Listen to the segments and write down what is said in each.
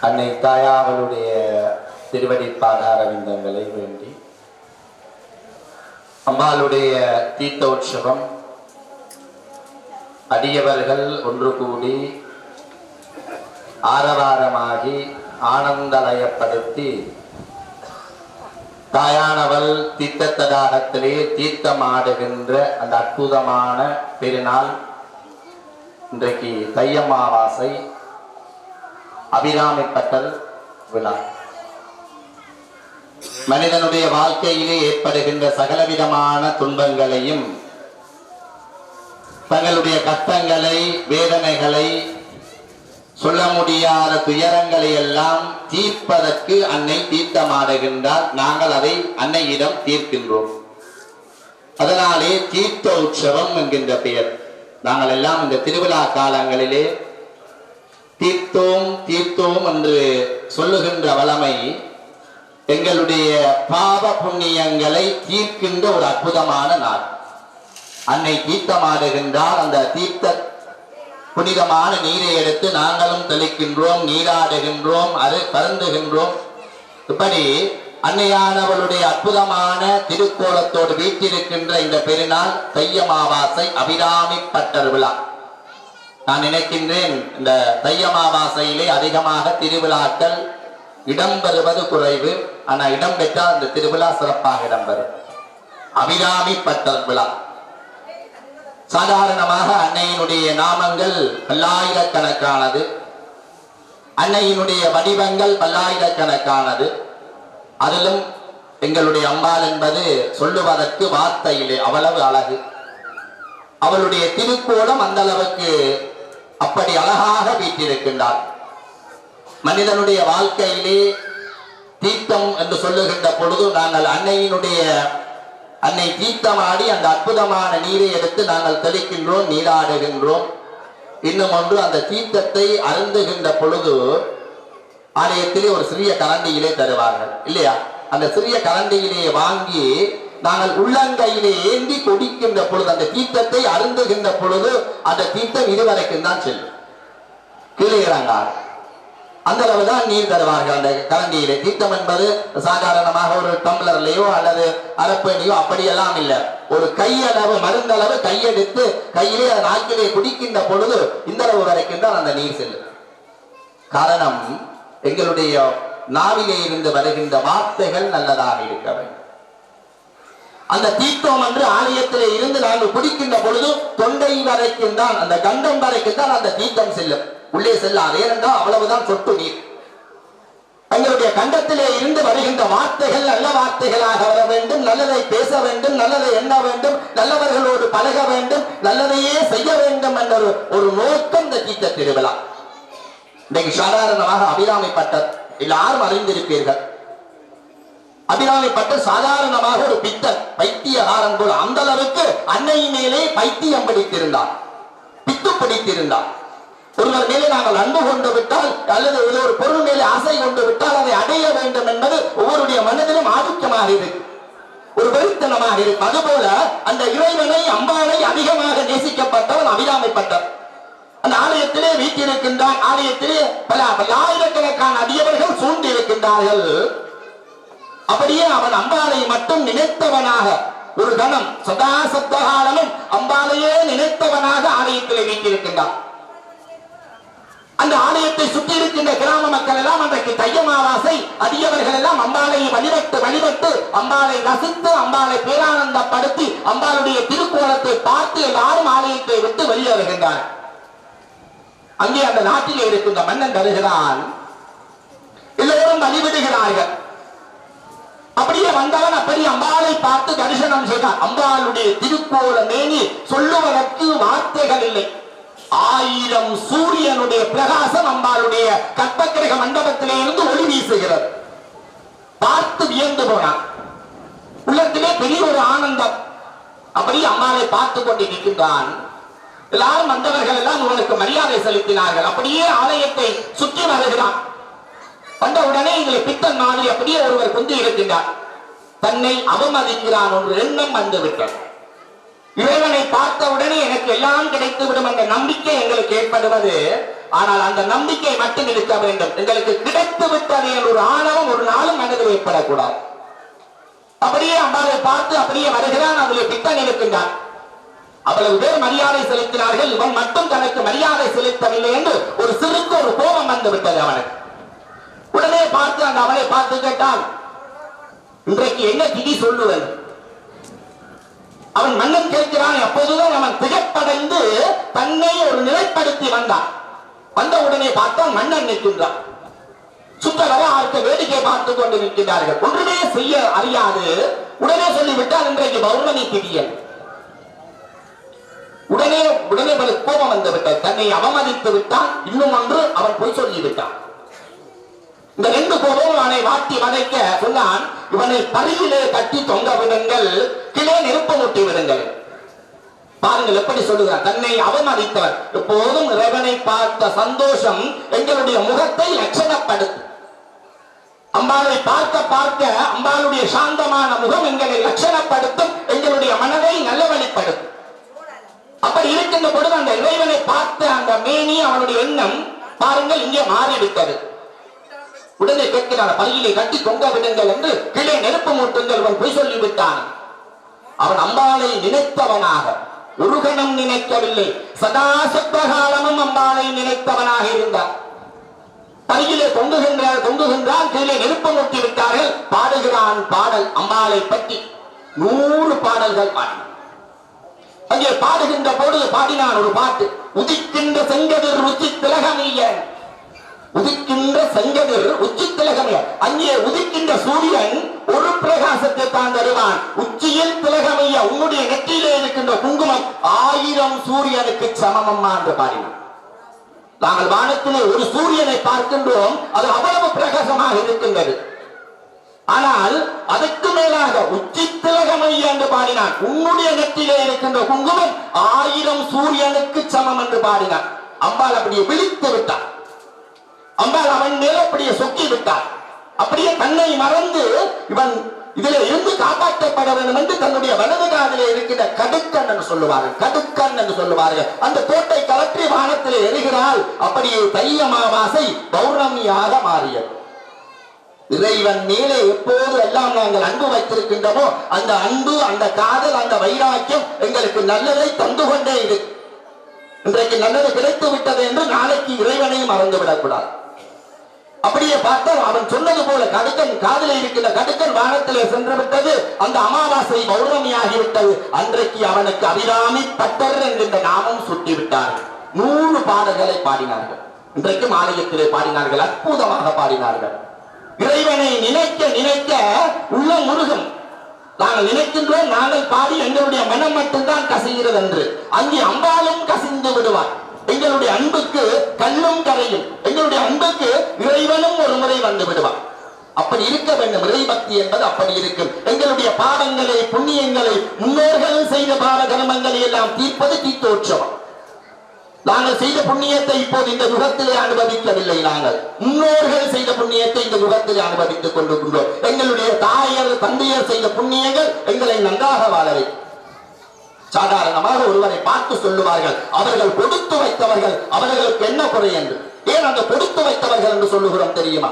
அன்னை தாயாவளுடைய திருவடி பாதாரவிந்தங்களை வேண்டி. அம்மாளுடைய தீர்த்த உற்சவம். அடியவர்கள் ஒன்று கூடி ஆரவாரமாகி ஆனந்தலயப்படுத்தி தாயானவள் தீர்த்த தடாகத்திலே தீர்த்தமாடுகின்ற அந்த அற்புதமான பெருநாள். இன்றைக்கு தையமாவாசை. அபிராமிப்பட்டல் விழா. மனிதனுடைய வாழ்க்கையிலே ஏற்படுகின்ற சகலவிதமான துன்பங்களையும் தங்களுடைய கஷ்டங்களை வேதனைகளை சொல்ல முடியாத துயரங்களை எல்லாம் தீர்ப்பதற்கு அன்னை தீர்த்தமாடுகின்றார். நாங்கள் அதை அன்னையிடம் தீர்க்கின்றோம். அதனாலே தீர்த்த உற்சவம் என்கின்ற பெயர். நாங்கள் எல்லாம் இந்த திருவிழா காலங்களிலே தீர்த்தோம் தீர்த்தோம் என்று சொல்லுகின்ற வளமை எங்களுடைய பாவ புண்ணியங்களை தீர்க்கின்ற ஒரு அற்புதமான நாள். அன்னை தீர்த்தமாடுகின்றால் அந்த தீர்த்த புனிதமான நீரை எடுத்து நாங்களும் தெளிக்கின்றோம் நீராடுகின்றோம் அது பருந்துகின்றோம் இப்படி அன்னையானவளுடைய அற்புதமான திருக்கோலத்தோடு வீட்டிருக்கின்ற இந்த பெருநாள் தையமாவாசை அபிராமி பட்டர் விழா. நான் நினைக்கின்றேன் இந்த தையமாவாசையிலே அதிகமாக திருவிழாக்கள் இடம்பெறுவது குறைவு. ஆனால் இடம் பெற்றால் இந்த திருவிழா சிறப்பாக இடம்பெறும். அபிராமி பட்டர் விழா. சாதாரணமாக அன்னையினுடைய நாமங்கள் பல்லாயிரக்கணக்கானது. அன்னையினுடைய வடிவங்கள் பல்லாயிரக்கணக்கானது. அதிலும் எங்களுடைய அம்பாள் என்பது சொல்லுவதற்கு வார்த்தையிலே அவ்வளவு அழகு. அவளுடைய திருக்கோலம் அந்த அளவுக்கு அப்படி அழகாக வீட்டிருக்கின்றார் மனிதனுடைய வாழ்க்கையிலே தீர்த்தம் என்று சொல்லுகின்ற பொழுது நாங்கள் அன்னையினுடைய அன்னை தீர்த்தமாடி அந்த அற்புதமான நீரை எடுத்து நாங்கள் தெளிக்கின்றோம் நீராடுகின்றோம். இன்னும் ஒன்று அந்த தீர்த்தத்தை அருந்துகின்ற பொழுது ஆலயத்திலே ஒரு சிறிய கரண்டியிலே தருவார்கள் இல்லையா? அந்த சிறிய கரண்டியிலே வாங்கி நாங்கள் உள்ளங்கையிலே ஏந்தி கொடிக்கின்ற பொழுது அந்த தீர்த்தத்தை அருந்துகின்ற பொழுது அந்த தீர்த்தம் இதுவரைக்கும் தான் செல்லும். கீழே அந்த அளவுதான் நீர் தருவார்கள். அந்த கலங்கையிலே தீர்த்தம் என்பது சாதாரணமாக ஒரு டம்ளர்லயோ அல்லது அரப்பணியோ அப்படியெல்லாம் இல்லை. ஒரு கையளவு மருந்தளவு கையெடுத்து கையிலே அதை நாக்கிலே குடிக்கின்ற பொழுது இந்த அளவு வரைக்கும் தான் அந்த நீர் செல்லும். காரணம் எங்களுடைய நாவிலே இருந்து வருகின்ற வார்த்தைகள் நல்லதாக இருக்க வேண்டும். அந்த தீர்த்தம் என்று ஆலயத்திலே இருந்து நாங்கள் குடிக்கின்ற பொழுது தொண்டை வரைக்கும் தான் அந்த கண்டம் வரைக்கும் தான் அந்த தீர்த்தம் செல்லும். உள்ளே செல்லாது. ஏனென்றால் அவ்வளவுதான் சொட்டு நீர். எங்களுடைய கண்டத்திலே இருந்து வருகின்ற வார்த்தைகள் நல்ல வார்த்தைகளாக வர வேண்டும். நல்லதை பேச வேண்டும். நல்லதை எண்ண வேண்டும். நல்லவர்களோடு பழக வேண்டும். நல்லதையே செய்ய வேண்டும் என்ற ஒரு ஒரு நோக்கம் இந்த தீர்த்த திருவிழா. இன்றைக்கு சாதாரணமாக அபிராமி பட்டர் எல்லாரும் அறிந்திருப்பீர்கள். அபிராமி சாதாரணமாக ஒரு பித்தன் பைத்தியகாரன் போல அந்த அளவுக்கு அன்னை மேலே பைத்தியம் பிடித்திருந்தார் பித்து பிடித்திருந்தார் ஒருவர் மேலே நாங்கள் அன்பு கொண்டு விட்டால் அல்லது ஏதோ ஒரு பொருள் மேலே ஆசை கொண்டு விட்டால் அதை அடைய வேண்டும் என்பது ஒவ்வொருடைய மனதிலும் ஆதிக்கமாக இருக்கு. ஒரு வெறித்தனமாக இருக்கு. அதுபோல அந்த இறைவனை அம்பானை அதிகமாக நேசிக்கப்பட்டவன் அபிராமிப்பட்டர் அந்த ஆலயத்திலே வீட்டிருக்கின்றான். ஆலயத்திலே பல பல்லாயிரக்கணக்கான அதிகவர்கள் சூழ்ந்திருக்கின்றார்கள். அப்படியே அவன் அம்பாலை மட்டும் நினைத்தவனாக ஒரு கணம் சதா சப்தகாலமும் அம்பாலையே நினைத்தவனாக ஆலயத்திலே வீட்டிருக்கின்றான். அந்த ஆலயத்தை சுற்றி இருக்கின்ற கிராம மக்கள் எல்லாம் அன்றைக்கு தையமாவாசை அடியவர்கள் எல்லாம் அம்பாலை வழிபட்டு வழிபட்டு அம்பாலை ரசித்து அம்பாலை பேரானந்தப்படுத்தி அம்பாளுடைய திருக்கோலத்தை பார்த்து எல்லாரும் ஆலயத்தை விட்டு வெளியே வருகின்றார் அங்கே அந்த நாட்டிலே இருக்கின்ற மன்னன் வருகிறான். எல்லோரும் வழிவிடுகிறார்கள் அப்படியே வந்தவன் அப்படி அம்பாளை பார்த்து தரிசனம் செய்தான் அம்பாளுடைய திருக்கோல மேனி சொல்லுவதற்கு வார்த்தைகள் இல்லை. ஆயிரம் சூரியனுடைய பிரகாசம் அம்பாளுடைய கற்பக்கிரக மண்டபத்திலே இருந்து ஒளி வீசுகிறது. பார்த்து வியந்து போனான். உள்ளத்திலே பெரிய ஒரு ஆனந்தம். அப்படி அம்மாவை பார்த்து கொண்டு நிற்கின்றான். எல்லாரும் வந்தவர்கள் எல்லாம் இவனுக்கு மரியாதை செலுத்தினார்கள். அப்படியே ஆலயத்தை சுற்றி வருகிறான். வந்த உடனே பித்தன் மாதிரி அப்படியே ஒருவர் குந்தி இருக்கின்றார். தன்னை அவமதிக்கிறான் ஒரு எண்ணம் வந்துவிட்டது. இறைவனை பார்த்த உடனே எனக்கு எல்லாம் கிடைத்து விடும் என்ற நம்பிக்கை எங்களுக்கு ஏற்படுவது ஆனால் அந்த நம்பிக்கை மட்டும் இருக்க வேண்டும். எங்களுக்கு கிடைத்து விட்டது என்ற ஒரு ஆணவம் ஒரு நாளும் மனதில் ஏற்படக்கூடாது. அப்படியே அம்பாவை பார்த்து அப்படியே வருகிறான் அதில் பித்தன் இருக்கின்றான். அவ்வளவு பேர் மரியாதை செலுத்தினார்கள் இவன் மட்டும் தனக்கு மரியாதை செலுத்தவில்லை என்று ஒரு சிறுக்கு ஒரு கோபம் வந்து விட்டது அவனுக்கு. உடனே பார்த்து அந்த அவனை பார்த்து கேட்டான் இன்றைக்கு என்ன திதி சொல்லுவன் அவன் மன்னன் கேட்கிறான் அப்போதுதான் அவன் திகப்படைந்து தன்னை ஒரு நிலைப்படுத்தி வந்தான். வந்த உடனே பார்த்தான் மன்னன் நிற்கின்றான். சுற்றவர ஆர்க்க வேடிக்கை பார்த்து கொண்டு நிற்கிறார்கள் ஒன்றுமே செய்ய அறியாது. உடனே சொல்லிவிட்டால் இன்றைக்கு பௌர்ணமி திதியன் உடனே உடனே அவனுக்கு கோபம் வந்து தன்னை அவமதித்து விட்டான். இன்னும் ஒன்று அவன் போய் சொல்லி விட்டான் இந்த ரெண்டு கோபமும் அவனை மாற்றி வதைக்க சொன்னான். இவனை பரியிலே கட்டி தொங்க விடுங்கள். கிளே நெருப்பு மூட்டி விடுங்கள். பாருங்கள் எப்படி சொல்லுகிறார். தன்னை அவமதித்தவர். எப்போதும் இறைவனை பார்த்த சந்தோஷம் எங்களுடைய முகத்தை லட்சணப்படுத்தும். அம்பாளை பார்க்க பார்க்க அம்பாளுடைய சாந்தமான முகம் எங்களை லட்சணப்படுத்தும். எங்களுடைய மனதை நல்லவழிப்படுத்தும். அப்படி இருக்கின்ற பொழுது அந்த இறைவனை பார்த்த அந்த மேனி அவனுடைய எண்ணம் பாருங்கள் இங்கே மாறிவிட்டது. உடனே கேட்கிறார் பையிலே கட்டி தொங்க விடுங்கள் என்று கீழே நெருப்பு மூட்டுங்கள் அவன் பொய் சொல்லிவிட்டான். அவன் அம்பாளை நினைத்தவனாக ஒரு கணம் நினைக்கவில்லை. சதாசத்த காலமும் அம்பாளை நினைத்தவனாக இருந்தான். பையிலே தொங்குகின்றார் தொங்குகின்றான் கீழே நெருப்பு மூட்டி விட்டார்கள். பாடுகிறான் பாடல் அம்பாளை பற்றி நூறு பாடல்கள் பாடினான். அங்கே பாடுகின்ற பொழுது பாடினான் ஒரு பாட்டு உதிக்கின்ற செங்கதிர் ருச்சி திலகமீயன். உதிக்கின்ற செங்கதிர் உச்சி திலகமிய அங்கே உதிக்கின்ற சூரியன் ஒரு பிரகாசத்தை தான் தருவான். உச்சியில் திலகமைய உன்னுடைய நெற்றியிலே இருக்கின்ற குங்குமம் ஆயிரம் சூரியனுக்கு சமமம்மா என்று பாடினான். நாங்கள் வானத்திலே ஒரு சூரியனை பார்க்கின்றோம். அது அவ்வளவு பிரகாசமாக இருக்கின்றது. ஆனால் அதற்கு மேலாக உச்சி திலகமை என்று பாடினான். உன்னுடைய நெற்றிலே இருக்கின்ற குங்குமம் ஆயிரம் சூரியனுக்கு சமம் என்று பாடினான். அம்பாள் அப்படியே விழித்து விட்டான் அம்பாள் அவன் மேலே அப்படியே சொக்கி விட்டார் அப்படியே தன்னை மறந்து இவன் இதுல இருந்து காப்பாற்றப்பட வேண்டும் என்று தன்னுடைய வலது காதிலே இருக்கிற கடுக்கன் என்று சொல்லுவார்கள். கடுக்கன் என்று சொல்லுவார்கள். அந்த கோட்டை கலற்றி வானத்திலே எரிகிறாள். அப்படியே தைய அமாவாசை பௌர்ணமியாக மாறியது. இறைவன் மேலே எப்போது எல்லாம் நாங்கள் அன்பு வைத்திருக்கின்றோமோ அந்த அன்பு அந்த காதல் அந்த வைராக்கியம் எங்களுக்கு நல்லதை தந்து கொண்டே இருக்கு. இன்றைக்கு நல்லது கிடைத்து விட்டது என்று நாளைக்கு இறைவனையும் மறந்து விடக்கூடாது அப்படியே பார்த்தால் அவன் சொன்னது போல கடுக்கன் காதல இருக்கிற கடுக்கன் வானத்திலே சென்று விட்டது அந்த அமாவாசை பௌர்ணமியாகிவிட்டது. அன்றைக்கு அவனுக்கு அபிராமி பட்டர் என்கின்ற நாமம் சுட்டிவிட்டார்கள் நூறு பாடல்களை பாடினார்கள். இன்றைக்கு ஆலயத்திலே பாடினார்கள். அற்புதமாக பாடினார்கள். இறைவனை நினைக்க நினைக்க உள்ள முருகன் நாங்கள் நினைக்கின்றோம். நாங்கள் பாடி எங்களுடைய மனம் மட்டும்தான் கசைகிறது என்று அங்கே அம்பாலும் கசிந்து விடுவார். எங்களுடைய அன்புக்கு கண்ணும் கரையும். எங்களுடைய அன்புக்கு இறைவனும் ஒரு முறை வந்து விடுவார். அப்படி இருக்க வேண்டும். இறைபக்தி என்பது அப்படி இருக்கும். எங்களுடைய பாவங்களை புண்ணியங்களை முன்னோர்கள் செய்த பாவ கர்மங்களை எல்லாம் தீர்ப்பது தீர்த்தோற்சவம் நாங்கள் செய்த புண்ணியத்தை இப்போது இந்த யுகத்திலே அனுபவிக்கவில்லை நாங்கள். முன்னோர்கள் செய்த புண்ணியத்தை இந்த யுகத்திலே அனுபவித்துக் கொண்டிருக்கின்றோம். எங்களுடைய தாயர் தந்தையர் செய்த புண்ணியங்கள் எங்களை நன்றாக வாழ சாதாரணமாக ஒருவரை பார்த்து சொல்லுவார்கள். அவர்கள் கொடுத்து வைத்தவர்கள் அவர்களுக்கு என்ன குறை என்று? ஏன் அந்த கொடுத்து வைத்தவர்கள் என்று சொல்லுகிறோம் தெரியுமா?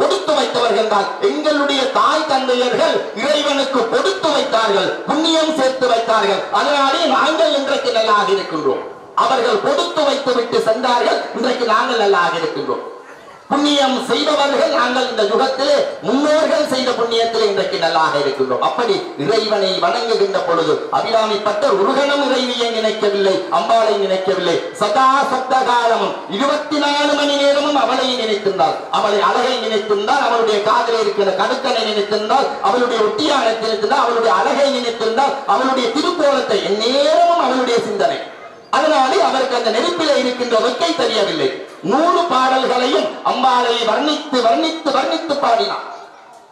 கொடுத்து வைத்தவர்கள் தான் எங்களுடைய தாய் தந்தையர்கள் இறைவனுக்கு கொடுத்து வைத்தார்கள் புண்ணியம் சேர்த்து வைத்தார்கள். அதனாலே நாங்கள் இன்றைக்கு நல்லாக இருக்கின்றோம். அவர்கள் கொடுத்து வைத்து விட்டு சென்றார்கள் இன்றைக்கு நாங்கள் நல்லாக இருக்கின்றோம். புண்ணியம் செய்பவர்கள் நாங்கள் இந்த யுகத்திலே முன்னோர்கள் செய்த புண்ணியத்திலே இன்றைக்கு நல்லாக இருக்கின்றோம். அப்படி இறைவனை வணங்குகின்ற பொழுது அபிராமிப்பட்ட உருகனும் இறைவியை நினைக்கவில்லை அம்பாளை நினைக்கவில்லை. சதா சத்த காலமும் இருபத்தி நாலு மணி நேரமும் அவளை நினைத்திருந்தால் அவளை அழகை நினைத்திருந்தால் அவளுடைய காதலே இருக்கிற கடுக்கனை நினைத்திருந்தால் அவளுடைய ஒட்டியானத்தை நினைத்திருந்தால் அவளுடைய அழகை நினைத்திருந்தால் அவளுடைய திருக்கோலத்தை எந்நேரமும் அவளுடைய சிந்தனை. அதனாலே அவருக்கு அந்த நெருப்பிலே இருக்கின்ற வெக்கை தெரியவில்லை. நூறு பாடல்களையும் அம்பாளை வர்ணித்து வர்ணித்து வர்ணித்து பாடினான்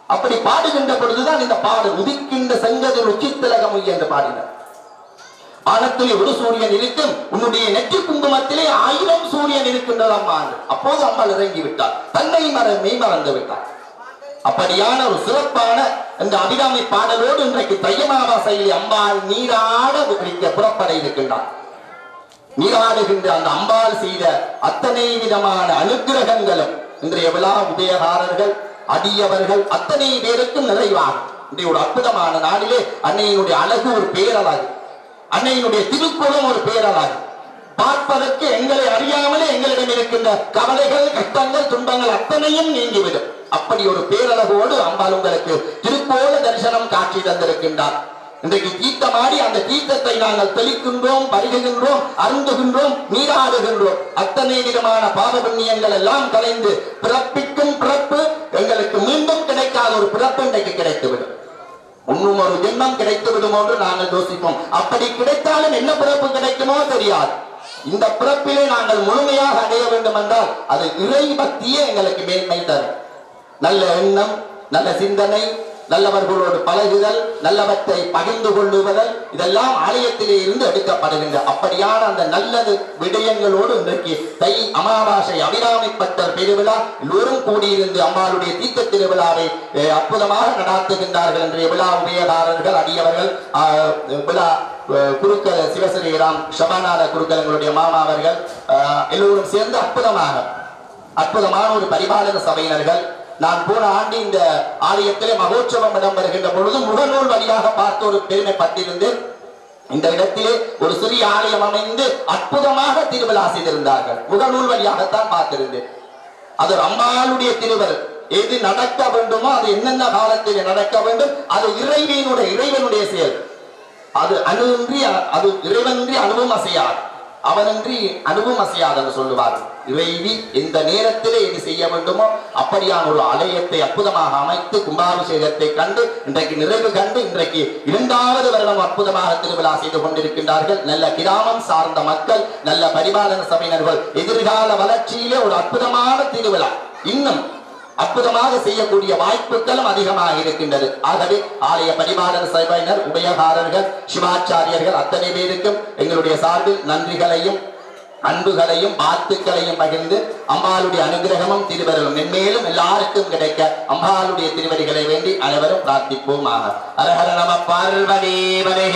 அப்படி பாடுகின்ற பொழுதுதான் இந்த பாடல் உதிக்கின்ற செங்கது ருச்சித்திலகம் என்று பாடினார். வானத்திலே ஒரு சூரியன் இருக்கும் உன்னுடைய நெற்றி குங்குமத்திலே ஆயிரம் சூரியன் இருக்கின்றது அம்மா அப்போது அம்மாள் இறங்கி விட்டார் தன்னை மற மெய் மறந்து விட்டார் அப்படியான ஒரு சிறப்பான இந்த அபிராமி பாடலோடு இன்றைக்கு தையமாவாசையில் அம்பாள் நீராட புறப்பட இருக்கின்றார் நீராடுகின்ற அந்த அம்பாள் செய்த அத்தனை விதமான அனுக்கிரகங்களும் இன்றைய விழா உதயகாரர்கள் அடியவர்கள் அத்தனை பேருக்கும் நிறைவாகும். இன்றைய ஒரு அற்புதமான நாளிலே அன்னையினுடைய அழகு ஒரு பேரழகு. அன்னையினுடைய திருக்குளம் ஒரு பேரழகு. பார்ப்பதற்கு எங்களை அறியாமலே எங்களிடம் இருக்கின்ற கவலைகள் கஷ்டங்கள் துன்பங்கள் அத்தனையும் நீங்கிவிடும். அப்படி ஒரு பேரழகோடு அம்பாள் உங்களுக்கு திருக்கோல தரிசனம் காட்சி தந்திருக்கின்றார். இன்றைக்கு தீர்த்தமாடி அந்த தீர்த்தத்தை நாங்கள் தெளிக்கின்றோம் பருகுகின்றோம் அருந்துகின்றோம் நீராடுகின்றோம். அத்தனை விதமான பாவ புண்ணியங்கள் எல்லாம் கலைந்து பிறப்பிக்கும் பிறப்பு எங்களுக்கு மீண்டும் கிடைக்காத ஒரு பிறப்பு இன்றைக்கு கிடைத்துவிடும். இன்னும் ஒரு ஜென்மம் கிடைத்து விடுமோ என்று நாங்கள் யோசிப்போம். அப்படி கிடைத்தாலும் என்ன பிறப்பு கிடைக்குமோ தெரியாது. இந்த பிறப்பிலே நாங்கள் முழுமையாக அடைய வேண்டும் என்றால் அது இறை பக்தியே எங்களுக்கு மேன்மை தரும். நல்ல எண்ணம் நல்ல சிந்தனை நல்லவர்களோடு பழகுதல் நல்லவற்றை பகிர்ந்து கொள்ளுவதல் இதெல்லாம் ஆலயத்திலே இருந்து எடுக்கப்படுகின்ற அப்படியான அந்த நல்லது விடயங்களோடு இன்றைக்கு தை அமாவாசை அபிராமிப்பட்டர் பெருவிழா எல்லோரும் கூடியிருந்து அம்மாளுடைய தீர்த்த திருவிழாவை அற்புதமாக நடாத்துகின்றார்கள் இன்றைய விழா உபயதாரர்கள் அடியவர்கள் விழா குருக்கள் சிவஸ்ரீராம் சபாநாத குருக்கள் எங்களுடைய மாமா அவர்கள் எல்லோரும் சேர்ந்து அற்புதமாக அற்புதமான ஒரு பரிபாலன சபையினர்கள் நான் போன ஆண்டு இந்த ஆலயத்திலே மகோற்சவம் இடம்பெறுகின்ற பொழுது முகநூல் வழியாக பார்த்து ஒரு பெருமைப்பட்டிருந்தேன் இந்த இடத்திலே ஒரு சிறிய ஆலயம் அமைந்து அற்புதமாக திருவிழா செய்திருந்தார்கள். முகநூல் வழியாகத்தான் பார்த்திருந்தேன். அது அம்பாளுடைய திருவல் எது நடக்க வேண்டுமோ அது என்னென்ன காலத்தில் நடக்க வேண்டும் அது இறைவனுடைய இறைவனுடைய செயல். அது அணுவின்றி அது இறைவன்றி அணுவும் அசையாது. அவனின்றி அணுவும் அசையாது என்று சொல்லுவார் இறைவி இந்த நேரத்திலே எது செய்ய வேண்டுமோ அப்படியான ஒரு ஆலயத்தை அற்புதமாக அமைத்து கும்பாபிஷேகத்தை கண்டு இன்றைக்கு நிறைவு கண்டு இன்றைக்கு இரண்டாவது வருடம் அற்புதமாக திருவிழா செய்து கொண்டிருக்கின்றார்கள். நல்ல கிராமம் சார்ந்த மக்கள் நல்ல பரிபாலன சபையினர்கள் எதிர்கால வளர்ச்சியிலே ஒரு அற்புதமான திருவிழா. இன்னும் அற்புதமாக செய்யக்கூடிய வாய்ப்புகளும் அதிகமாக இருக்கின்றது. ஆகவே ஆலய பரிபாலன சபையினர் உபயகாரர்கள் சிவாச்சாரியர்கள் அத்தனை பேருக்கும் எங்களுடைய சார்பில் நன்றிகளையும் அன்புகளையும் வாழ்த்துக்களையும் பகிர்ந்து அம்பாளுடைய அனுகிரகமும் திருவருளும். மென்மேலும் எல்லாருக்கும் கிடைக்க அம்பாளுடைய திருவடிகளை வேண்டி அனைவரும் பிரார்த்திப்போமாக. அரஹர நம பார்வதேவனே